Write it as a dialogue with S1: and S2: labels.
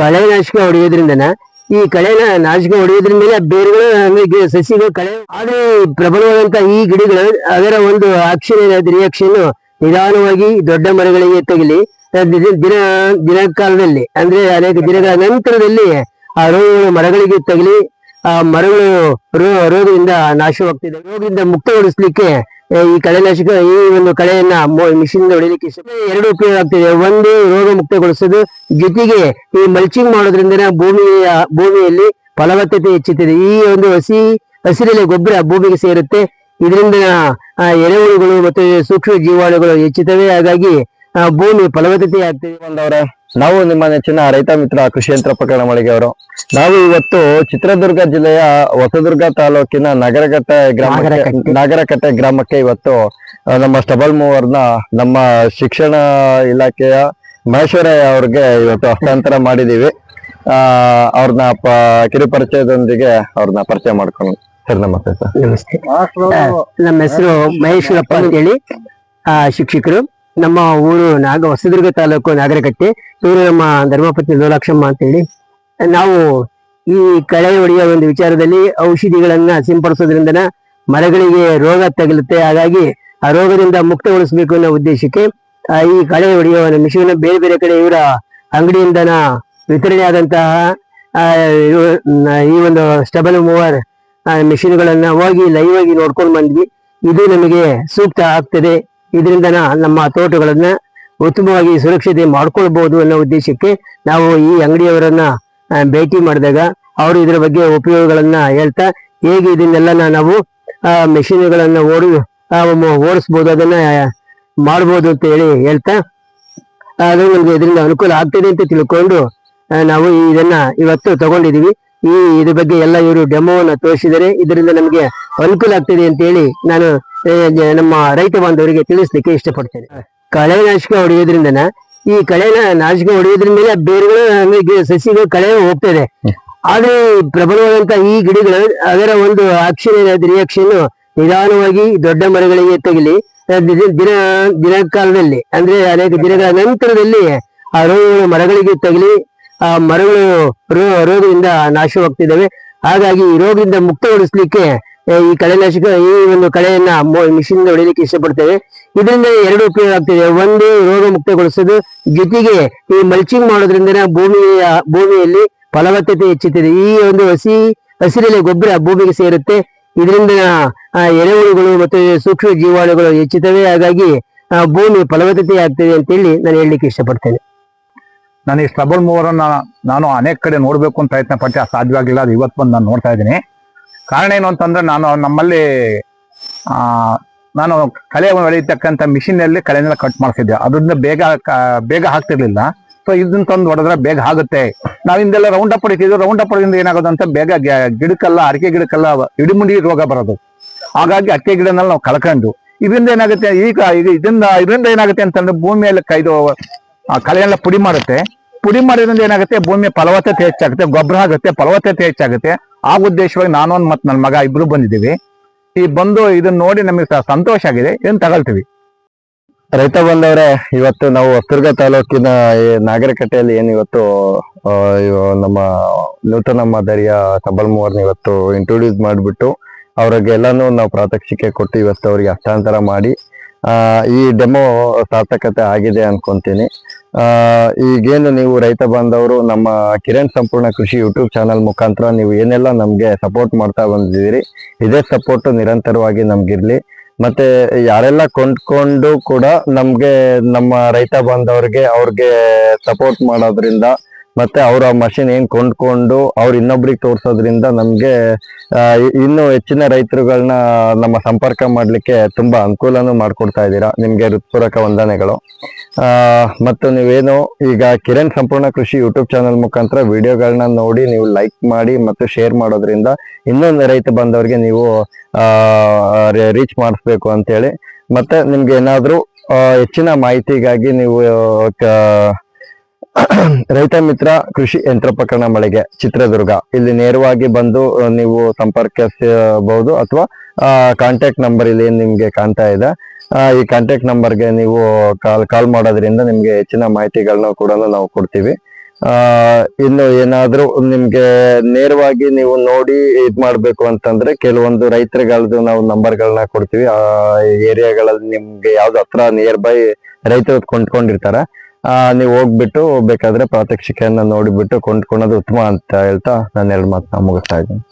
S1: ಕಳೆನಾಶಕ ಹೊಡೆಯೋದ್ರಿಂದನ? ಈ ಕಳೆನ ನಾಶಕ ಹೊಡೆಯೋದ್ರಿಂದಲೇ ಬೇರುಗಳು ಅಂದ್ರೆ ಸಸಿಗಳು ಕಳೆ ಆದ್ರೆ ಪ್ರಬಲವಾದಂತ ಈ ಗಿಡಗಳು, ಅದರ ಒಂದು ಆಕ್ಷನ್ ಏನಾದ್ರೆ ರಿಯಾಕ್ಷನ್ ನಿಧಾನವಾಗಿ ದೊಡ್ಡ ಮರಗಳಿಗೆ ತಗಲಿ. ದಿನ ದಿನ ದಿನ ಕಾಲದಲ್ಲಿ ಅಂದ್ರೆ ಅನೇಕ ದಿನಗಳ ನಂತರದಲ್ಲಿ ಆ ರೋಗಗಳು ಮರಗಳಿಗೆ ತಗಲಿ. ಆ ಮರಗಳು ರೋಗದಿಂದ ನಾಶವಾಗ್ತಿದೆ. ರೋಗದಿಂದ ಮುಕ್ತಗೊಳಿಸ್ಲಿಕ್ಕೆ ಈ ಕಳೆನಾಶಕ ಈ ಒಂದು ಕಳೆಯನ್ನ ಮಿಷಿನ್ ಹೊಡಿಲಿಕ್ಕೆ ಎರಡು ಉಪಯೋಗ ಆಗ್ತಿದೆ. ಒಂದು ರೋಗ ಮುಕ್ತಗೊಳಿಸೋದು, ಜೊತೆಗೆ ಈ ಮಲ್ಚಿಂಗ್ ಮಾಡೋದ್ರಿಂದ ಭೂಮಿಯ, ಭೂಮಿಯಲ್ಲಿ ಫಲವತ್ತತೆ ಹೆಚ್ಚುತ್ತದೆ. ಈ ಒಂದು ಹಸಿ, ಹಸಿರೆಲೆ ಗೊಬ್ಬರ ಭೂಮಿಗೆ ಸೇರುತ್ತೆ. ಇದರಿಂದ ಎರೆಹುಳುಗಳು ಮತ್ತು ಸೂಕ್ಷ್ಮ ಜೀವಾಣುಗಳು ಹೆಚ್ಚುತ್ತವೆ. ಹಾಗಾಗಿ ಭೂಮಿ ಫಲವತ್ತತೆ ಆಗ್ತದೆ.
S2: ಬಂದವ್ರೆ ನಾವು ನಿಮ್ಮ ನೆಚ್ಚಿನ ರೈತ ಮಿತ್ರ ಕೃಷಿ ಮಳಿಗೆ ಅವರು. ನಾವು ಇವತ್ತು ಚಿತ್ರದುರ್ಗ ಜಿಲ್ಲೆಯ ಹೊಸದುರ್ಗ ತಾಲೂಕಿನ ನಗರಕಟ್ಟೆ ಗ್ರಾಮ
S1: ನಗರಕಟ್ಟೆ.
S2: ಗ್ರಾಮಕ್ಕೆ ಇವತ್ತು ನಮ್ಮ ಸ್ಟಬಲ್ ಮೂವರ್ನ ನಮ್ಮ ಶಿಕ್ಷಣ ಇಲಾಖೆಯ ಮಹೇಶ್ವರಯ್ಯ ಅವ್ರಿಗೆ ಇವತ್ತು ಹಸ್ತಾಂತರ ಮಾಡಿದೀವಿ. ಆ ಅವ್ರನ್ನ ಪ ಕಿರು ಪರಿಚಯದೊಂದಿಗೆ ಅವ್ರನ್ನ ಪರಿಚಯ ಮಾಡ್ಕೊಂಡು ಸರ್ ನಮಸ್ತೆ ಸರ್.
S1: ನಮಸ್ತೆ. ನಮ್ಮ ಹೆಸರು ಮಹೇಶ್ವರಪ್ಪ ಅಂತೇಳಿ. ಆ ಶಿಕ್ಷಕರು. ನಮ್ಮ ಊರು ನಾಗ ಹೊಸದುರ್ಗ ತಾಲೂಕು ನಾಗರಕಟ್ಟೆ ಇವರು ನಮ್ಮ ಧರ್ಮಪತ್ನಿ ಲೋಲಾಕ್ಷಮ್ಮ ಅಂತೇಳಿ. ನಾವು ಈ ಕಳೆ ಹೊಡೆಯುವ ಒಂದು ವಿಚಾರದಲ್ಲಿ ಔಷಧಿಗಳನ್ನ ಸಿಂಪಡಿಸೋದ್ರಿಂದ ಮರಗಳಿಗೆ ರೋಗ ತಗಲುತ್ತೆ. ಹಾಗಾಗಿ ಆ ರೋಗದಿಂದ ಮುಕ್ತಗೊಳಿಸಬೇಕು ಅನ್ನೋ ಉದ್ದೇಶಕ್ಕೆ ಈ ಕಳೆ ಹೊಡೆಯುವ ಮಿಷನ್ ಬೇರೆ ಬೇರೆ ಕಡೆ ಇವರ ಅಂಗಡಿಯಿಂದನ ವಿತರಣೆ ಆದಂತಹ ಈ ಒಂದು ಸ್ಟಬಲ್ ಮೂವರ್ ಮಿಷಿನ್ಗಳನ್ನ ಹೋಗಿ ಲೈವ್ ಆಗಿ ನೋಡ್ಕೊಂಡು ಬಂದ್ವಿ. ಇದು ನಮಗೆ ಸೂಕ್ತ ಆಗ್ತದೆ. ಇದರಿಂದ ನಮ್ಮ ತೋಟಗಳನ್ನ ಉತ್ತಮವಾಗಿ ಸುರಕ್ಷತೆ ಮಾಡ್ಕೊಳ್ಬಹುದು ಅನ್ನೋ ಉದ್ದೇಶಕ್ಕೆ ನಾವು ಈ ಅಂಗಡಿಯವರನ್ನ ಭೇಟಿ ಮಾಡಿದಾಗ ಅವರು ಇದರ ಬಗ್ಗೆ ಉಪಯೋಗಗಳನ್ನ ಹೇಳ್ತಾ ಹೇಗೆ ಇದನ್ನೆಲ್ಲ ನಾವು ಮೆಷಿನ್ಗಳನ್ನ ಓಡಿ ಓಡಿಸ್ಬೋದು, ಅದನ್ನ ಮಾಡ್ಬೋದು ಅಂತ ಹೇಳಿ ಹೇಳ್ತಾ ಅದು ನಮ್ಗೆ ಇದರಿಂದ ಅನುಕೂಲ ಆಗ್ತದೆ ಅಂತ ತಿಳ್ಕೊಂಡು ನಾವು ಇದನ್ನ ಇವತ್ತು ತಗೊಂಡಿದೀವಿ. ಈ ಇದ್ರ ಬಗ್ಗೆ ಎಲ್ಲ ಇವರು ಡೆಮೋವನ್ನ ತೋರಿಸಿದರೆ ಇದರಿಂದ ನಮಗೆ ಅನುಕೂಲ ಆಗ್ತದೆ ಅಂತ ಹೇಳಿ ನಾನು ನಮ್ಮ ರೈತ ಬಾಂಧವರಿಗೆ ತಿಳಿಸ್ಲಿಕ್ಕೆ ಇಷ್ಟಪಡ್ತೇನೆ. ಕಳೆನಾಶಕ ಹೊಡೆಯೋದ್ರಿಂದನ, ಈ ಕಳೆನ ನಾಶಕ ಹೊಡೆಯೋದ್ರಿಂದಲೇ ಬೇರುಗಳು ಸಸಿಗಳು ಕಳೆ ಹೋಗ್ತದೆ. ಆದ್ರೆ ಪ್ರಬಲವಾದಂತ ಈ ಗಿಡಗಳು, ಅದರ ಒಂದು ಆಕ್ಷನ್ ಏನಾದ್ರು ರಿಯಾಕ್ಷನ್ ನಿಧಾನವಾಗಿ ದೊಡ್ಡ ಮರಗಳಿಗೆ ತಗಲಿ ದಿನ ದಿನ ದಿನ ಕಾಲದಲ್ಲಿ ಅಂದ್ರೆ ಅನೇಕ ದಿನಗಳ ನಂತರದಲ್ಲಿ ಆ ರೋಗಗಳು ಮರಗಳಿಗೆ ತಗಲಿ, ಆ ಮರಗಳು ರೋಗದಿಂದ ನಾಶವಾಗ್ತಿದ್ದಾವೆ. ಹಾಗಾಗಿ ಈ ರೋಗದಿಂದ ಮುಕ್ತಗೊಳಿಸ್ಲಿಕ್ಕೆ ಈ ಕಳೆನಾಶಕ ಈ ಒಂದು ಕಳೆಯನ್ನ ಮಿಷಿನ್ ಹೊಡೆಯಲಿಕ್ಕೆ ಇಷ್ಟಪಡ್ತೇವೆ. ಇದರಿಂದ ಎರಡು ಉಪಯೋಗ ಆಗ್ತಿದೆ. ಒಂದು, ರೋಗ ಮುಕ್ತಗೊಳಿಸೋದು. ಜೊತೆಗೆ ಈ ಮಲ್ಚಿಂಗ್ ಮಾಡೋದ್ರಿಂದ ಭೂಮಿಯ ಭೂಮಿಯಲ್ಲಿ ಫಲವತ್ತತೆ ಹೆಚ್ಚುತ್ತದೆ. ಈ ಒಂದು ಹಸಿ ಹಸಿರೆಲೆ ಗೊಬ್ಬರ ಭೂಮಿಗೆ ಸೇರುತ್ತೆ. ಇದರಿಂದ ಎರೆಹುಳುಗಳು ಮತ್ತು ಸೂಕ್ಷ್ಮ ಜೀವಾಣುಗಳು ಹೆಚ್ಚುತ್ತವೆ. ಹಾಗಾಗಿ ಭೂಮಿ ಫಲವತ್ತತೆ ಆಗ್ತದೆ ಅಂತೇಳಿ ನಾನು ಹೇಳಲಿಕ್ಕೆ ಇಷ್ಟಪಡ್ತೇನೆ.
S3: ನಾನು ಈ ಸ್ಟಬಲ್ ಮೂವರನ್ನ ನಾನು ಅನೇಕ ಕಡೆ ನೋಡ್ಬೇಕು ಅಂತ ಪ್ರಯತ್ನ ಪಟ್ಟೆ, ಸಾಧ್ಯವಾಗಿಲ್ಲ. ಅದು ಇವತ್ತು ಬಂದು ನಾನು ನೋಡ್ತಾ ಇದ್ದೀನಿ. ಕಾರಣ ಏನು ಅಂತಂದ್ರೆ ನಾನು ನಮ್ಮಲ್ಲಿ, ಆ, ನಾನು ಕಳೆ ಹೊಡೆಯತಕ್ಕಂಥ ಮಿಷಿನಲ್ಲಿ ಕಳೆನೆಲ್ಲ ಕಟ್ ಮಾಡ್ತಿದ್ದೆ. ಅದರಿಂದ ಬೇಗ ಬೇಗ ಹಾಕ್ತಿರ್ಲಿಲ್ಲ ಸೊ ಇದನ್ನ ತಂದು ಹೊಡೆದ್ರೆ ಬೇಗ ಆಗುತ್ತೆ. ನಾವು ಹಿಂದೆಲ್ಲ ರೌಂಡ್ ಅಪ್ ಹೊಡಿತಿದ್ವಿ. ರೌಂಡ್ ಅಪ್ ಏನಾಗೋದು ಅಂತ ಬೇಗ ಗಿಡಕ್ಕೆಲ್ಲ, ಅಡಿಕೆ ಗಿಡಕ್ಕೆಲ್ಲ ಇಡಿಮುಂಡಿ ರೋಗ ಬರೋದು. ಹಾಗಾಗಿ ಅಡಿಕೆ ಗಿಡನೆಲ್ಲ ನಾವು ಕಳ್ಕೊಂಡು, ಇದರಿಂದ ಏನಾಗುತ್ತೆ ಈಗ ಈಗ ಇದರಿಂದ ಇದರಿಂದ ಏನಾಗುತ್ತೆ ಅಂತಂದ್ರೆ ಭೂಮಿಯಲ್ಲಿ ಕೈದು ಕಳೆಯೆಲ್ಲ ಪುಡಿ ಮಾಡುತ್ತೆ. ಪುಡಿ ಮಾಡೋದ್ರಿಂದ ಏನಾಗುತ್ತೆ, ಭೂಮಿಯ ಫಲವತ್ತತೆ ಹೆಚ್ಚಾಗುತ್ತೆ, ಗೊಬ್ಬರ ಆಗುತ್ತೆ, ಫಲವತ್ತತೆ ಹೆಚ್ಚಾಗುತ್ತೆ. ಆ ಉದ್ದೇಶವಾಗಿ ನಾನೊಂದು ಮತ್ತು ನನ್ನ ಮಗ ಇಬ್ರು ಬಂದಿದ್ದೀವಿ. ಈ ಬಂದು ಇದನ್ನ ನೋಡಿ ನಮಗೆ ಸಂತೋಷ ಆಗಿದೆ. ಇದನ್ನ ತಗೊಳ್ತೀವಿ.
S2: ರೈತ ಬಂದವರೇ, ಇವತ್ತು ನಾವು ಹೊಸದುರ್ಗ ತಾಲೂಕಿನ ನಾಗರಕಟ್ಟೆಯಲ್ಲಿ ಏನು ಇವತ್ತು ನಮ್ಮ ನೂತನ ಮಾದರಿಯ ಸಬಲ್ ಮೂವರ್ನ ಇವತ್ತು ಇಂಟ್ರೊಡ್ಯೂಸ್ ಮಾಡಿಬಿಟ್ಟು, ಅವ್ರಿಗೆಲ್ಲಾನು ನಾವು ಪ್ರಾತ್ಯಕ್ಷಿಕೆ ಕೊಟ್ಟು ಇವತ್ತು ಅವ್ರಿಗೆ ಹಸ್ತಾಂತರ ಮಾಡಿ ಈ ಡೆಮೋ ಸಾರ್ಥಕತೆ ಆಗಿದೆ ಅನ್ಕೊಂತೀನಿ. ಆ, ಈಗೇನು ನೀವು ರೈತ ಬಾಂಧವರು, ನಮ್ಮ ಕಿರಣ್ ಸಂಪೂರ್ಣ ಕೃಷಿ ಯೂಟ್ಯೂಬ್ ಚಾನಲ್ ಮುಖಾಂತರ ನೀವು ಏನೆಲ್ಲ ನಮ್ಗೆ ಸಪೋರ್ಟ್ ಮಾಡ್ತಾ ಬಂದಿದ್ದೀರಿ, ಇದೇ ಸಪೋರ್ಟ್ ನಿರಂತರವಾಗಿ ನಮ್ಗಿರ್ಲಿ. ಮತ್ತೆ ಯಾರೆಲ್ಲ ಕೊಂಡ್ಕೊಂಡು ಕೂಡ ನಮ್ಗೆ ನಮ್ಮ ರೈತ ಬಾಂಧವ್ರಿಗೆ ಅವ್ರಿಗೆ ಸಪೋರ್ಟ್ ಮಾಡೋದ್ರಿಂದ ಮತ್ತೆ ಅವರ ಮಷಿನ್ ಏನ್ ಕೊಂಡ್ಕೊಂಡು ಅವ್ರು ಇನ್ನೊಬ್ರಿಗೆ ತೋರ್ಸೋದ್ರಿಂದ ನಮ್ಗೆ ಇನ್ನು ಹೆಚ್ಚಿನ ರೈತರುಗಳನ್ನ ನಮ್ಮ ಸಂಪರ್ಕ ಮಾಡ್ಲಿಕ್ಕೆ ತುಂಬಾ ಅನುಕೂಲನೂ ಮಾಡ್ಕೊಡ್ತಾ ಇದ್ದೀರಾ ನಿಮ್ಗೆ ಹೃತ್ಪೂರ್ವಕ ವಂದನೆಗಳು. ಆ, ಮತ್ತು ನೀವೇನು ಈಗ ಕಿರಣ್ ಸಂಪೂರ್ಣ ಕೃಷಿ ಯೂಟ್ಯೂಬ್ ಚಾನಲ್ ಮುಖಾಂತರ ವಿಡಿಯೋಗಳನ್ನ ನೋಡಿ ನೀವು ಲೈಕ್ ಮಾಡಿ ಮತ್ತು ಶೇರ್ ಮಾಡೋದ್ರಿಂದ ಇನ್ನೊಂದು ರೈತ ಬಂದವರಿಗೆ ನೀವು ರೀಚ್ ಮಾಡಿಸ್ಬೇಕು ಅಂತೇಳಿ. ಮತ್ತೆ ನಿಮ್ಗೆ ಏನಾದ್ರೂ ಹೆಚ್ಚಿನ ಮಾಹಿತಿಗಾಗಿ ನೀವು ರೈತ ಮಿತ್ರ ಕೃಷಿ ಯಂತ್ರೋಪಕರಣ ಮಳಿಗೆ ಚಿತ್ರದುರ್ಗ. ಇಲ್ಲಿ ನೇರವಾಗಿ ಬಂದು ನೀವು ಸಂಪರ್ಕಿಸಬಹುದು ಅಥವಾ ಕಾಂಟ್ಯಾಕ್ಟ್ ನಂಬರ್ ಇಲ್ಲಿ ನಿಮ್ಗೆ ಕಾಣ್ತಾ ಇದೆ. ಈ ಕಾಂಟ್ಯಾಕ್ಟ್ ನಂಬರ್ಗೆ ನೀವು ಕಾಲ್ ಕಾಲ್ ಮಾಡೋದ್ರಿಂದ ನಿಮ್ಗೆ ಹೆಚ್ಚಿನ ಮಾಹಿತಿಗಳನ್ನ ಕೂಡ ನಾವು ಕೊಡ್ತೀವಿ. ಆ ಇನ್ನು ಏನಾದ್ರೂ ನಿಮ್ಗೆ ನೇರವಾಗಿ ನೀವು ನೋಡಿ ಇದ್ ಮಾಡ್ಬೇಕು ಅಂತಂದ್ರೆ ಕೆಲವೊಂದು ರೈತರುಗಳದ್ದು ನಾವು ನಂಬರ್ಗಳನ್ನ ಕೊಡ್ತೀವಿ. ಆ ಏರಿಯಾಗಳಲ್ಲಿ ನಿಮ್ಗೆ ಯಾವ್ದು ಹತ್ರ ನಿಯರ್ ಬೈ ರೈತರು ಕೊಂಡ್ಕೊಂಡಿರ್ತಾರೆ. ನೀವು ಹೋಗ್ಬಿಟ್ಟು ಬೇಕಾದ್ರೆ ಪ್ರಾತ್ಯಕ್ಷಿಕೆಯನ್ನ ನೋಡಿಬಿಟ್ಟು ಕೊಂಡ್ಕೊಳ್ಳೋದು ಉತ್ತಮ ಅಂತ ಹೇಳ್ತಾ ನಾನು ಎರಡು ಮಾತನ್ನ ಮುಗಿಸ್ತಾ ಇದ್ದೀನಿ.